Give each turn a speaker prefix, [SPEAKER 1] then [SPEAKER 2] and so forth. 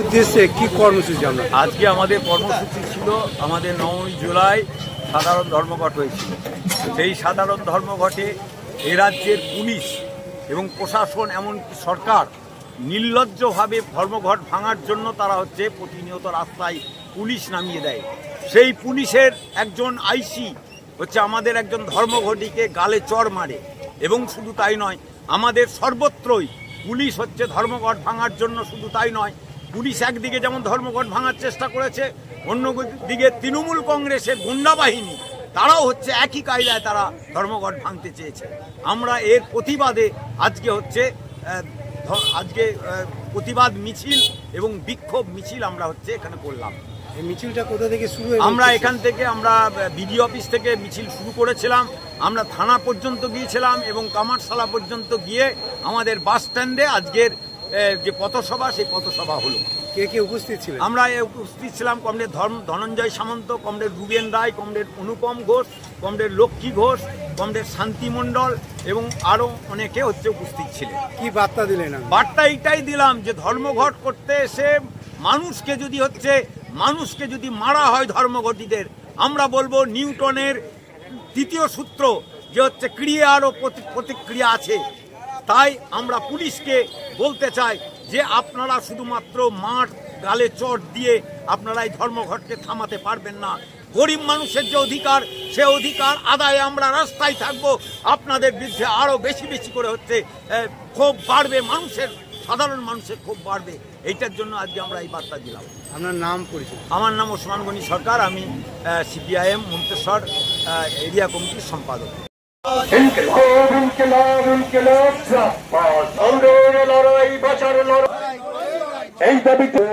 [SPEAKER 1] উদ্দেশ্যে কি কর্মসূচি আমরা?
[SPEAKER 2] আজকে আমাদের কর্মসূচি ছিল, আমাদের নয়ই জুলাই সাধারণ ধর্মঘট হয়েছিল। সেই সাধারণ ধর্মঘটে এ রাজ্যের পুলিশ এবং প্রশাসন এমনকি সরকার নির্লজ্জভাবে ধর্মঘট ভাঙার জন্য তারা হচ্ছে প্রতিনিয়ত রাস্তায় পুলিশ নামিয়ে দেয়। সেই পুলিশের একজন আইসি হচ্ছে আমাদের একজন ধর্মঘটিকে গালে চড় মারে এবং শুধু তাই নয়, আমাদের সর্বত্রই পুলিশ হচ্ছে ধর্মঘট ভাঙার জন্য শুধু তাই নয় পুলিশ একদিকে যেমন ধর্মঘট ভাঙার চেষ্টা করেছে অন্য দিকে তৃণমূল কংগ্রেসের গুন্ডা বাহিনী তারাও হচ্ছে একই কায়দায় তারা ধর্মঘট ভাঙতে চেয়েছে। আমরা এর প্রতিবাদে আজকে হচ্ছে আজকে প্রতিবাদ মিছিল এবং বিক্ষোভ মিছিল আমরা হচ্ছে এখানে করলাম।
[SPEAKER 1] এই মিছিলটা কোথা থেকে শুরু
[SPEAKER 2] আমরা এখান থেকে আমরা বিডিও অফিস থেকে মিছিল শুরু করেছিলাম আমরা থানা পর্যন্ত গিয়েছিলাম এবং কামারশালা পর্যন্ত গিয়ে আমাদের বাস স্ট্যান্ডে আজকের যে পথসভা সেই পথসভা হলো।
[SPEAKER 1] কে কে উপস্থিত ছিলেন?
[SPEAKER 2] আমরা উপস্থিত ছিলাম comrade Dharma Dhananjay Samanta comrade Ruben Roy comrade Anupam Ghosh comrade Lakshmi Ghosh comrade Shanti Mondal এবং আরও অনেকে হচ্ছে উপস্থিত ছিলেন।
[SPEAKER 1] কি বার্তা দিলেন?
[SPEAKER 2] বার্তা এইটাই দিলাম যে ধর্মঘট করতে এসে মানুষকে যদি হচ্ছে মানুষকে যদি মারা হয় ধর্মঘটিদের আমরা বলব নিউটনের দ্বিতীয় সূত্র যে হচ্ছে ক্রিয়া আরও প্রতি- প্রতিক্রিয়া আছে। তাই আমরা পুলিশকে বলতে চাই যে আপনারা শুধুমাত্র মাঠ গালে চট দিয়ে আপনারা এই ধর্মঘটকে থামাতে পারবেন না। গরিব মানুষের যে অধিকার সে অধিকার আদায়ে আমরা রাস্তায় থাকব। আপনাদের বিরুদ্ধে আরও বেশি বেশি করে হচ্ছে ক্ষোভ বাড়বে মানুষের সাধারণ মানুষের ক্ষোভ বাড়বে। এইটার জন্য আজকে আমরা এই বার্তা দিলাম।
[SPEAKER 1] আপনার নাম পরিচয়।
[SPEAKER 2] আমার নাম ওসমান গনি সরকার আমি সিপিআইএম মন্তেশ্বর এরিয়া কমিটির সম্পাদক।
[SPEAKER 3] লড়াই বাঁচার লড়াই এই দাবিতে